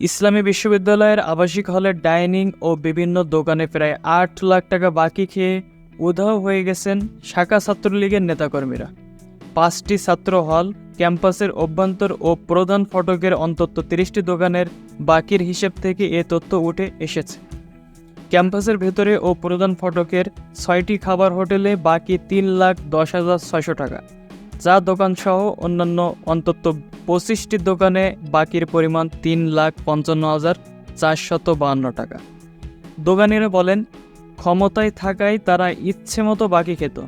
ইসলামী বিশ্ববিদ্যালয়ের আবাসিক হলের ডাইনিং ও বিভিন্ন দোকানে প্রায় আট লাখ টাকা বাকি খেয়ে উধাও হয়ে গেছেন শাখা ছাত্রলীগের নেতাকর্মীরা। পাঁচটি ছাত্র হল, ক্যাম্পাসের অভ্যন্তর ও প্রধান ফটকের অন্তত তিরিশটি দোকানের বাকির হিসেব থেকে এ তথ্য উঠে এসেছে। ক্যাম্পাসের ভেতরে ও প্রধান ফটকের ছয়টি খাবার হোটেলে বাকি তিন লাখ দশ হাজার ছয়শো টাকা। চা দোকানসহ অন্যান্য অন্তত পঁচিশটি দোকানে বাকির পরিমাণ তিন লাখ পঞ্চান্ন হাজার চারশত বাহান্ন টাকা। দোকানিরা বলেন, ক্ষমতায় থাকায় তারা ইচ্ছে মতো বাকি খেত।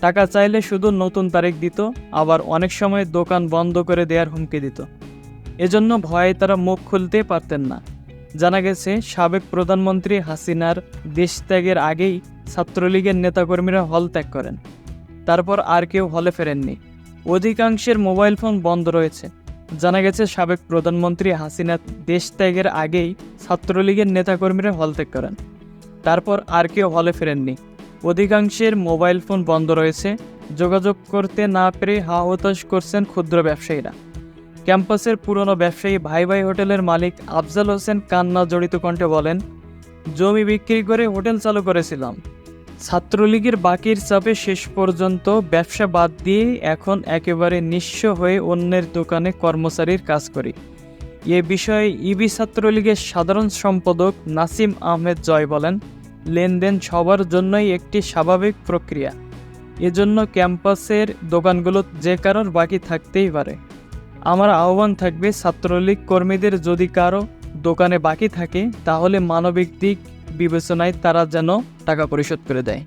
টাকা চাইলে শুধু নতুন তারিখ দিত, আবার অনেক সময় দোকান বন্ধ করে দেওয়ার হুমকি দিত। এজন্য ভয়ে তারা মুখ খুলতে পারতেন না। জানা গেছে, সাবেক প্রধানমন্ত্রী হাসিনার দেশত্যাগের আগেই ছাত্রলীগের নেতাকর্মীরা হল ত্যাগ করেন। তারপর আর কেউ হলে ফেরেননি। অধিকাংশের মোবাইল ফোন বন্ধ রয়েছে। জানা গেছে, সাবেক প্রধানমন্ত্রী হাসিনা দেশ ত্যাগের আগেই ছাত্রলীগের নেতাকর্মীরা হল ত্যাগ করেন। তারপর আর কেউ হলে ফেরেননি। অধিকাংশের মোবাইল ফোন বন্ধ রয়েছে। যোগাযোগ করতে না পেরে হা হতাশ করছেন ক্ষুদ্র ব্যবসায়ীরা। ক্যাম্পাসের পুরনো ব্যবসায়ী ভাই ভাই হোটেলের মালিক আফজাল হোসেন কান্না জড়িত কণ্ঠে বলেন, জমি বিক্রি করে হোটেল চালু করেছিলাম। ছাত্রলীগের বাকির চাপে শেষ পর্যন্ত ব্যবসা বাদ দিয়ে এখন একেবারে নিঃস্ব হয়ে অন্যের দোকানে কর্মচারীর কাজ করি। এ বিষয়ে ইবি ছাত্রলীগের সাধারণ সম্পাদক নাসিম আহমেদ জয় বলেন, লেনদেন সবার জন্যই একটি স্বাভাবিক প্রক্রিয়া। এজন্য ক্যাম্পাসের দোকানগুলো যে কারোর বাকি থাকতেই পারে। আমার আহ্বান থাকবে ছাত্রলীগ কর্মীদের যদি কারও দোকানে বাকি থাকে, তাহলে মানবিক দিক বিবেচনায় তারা যেন টাকা পরিশোধ করে দেয়।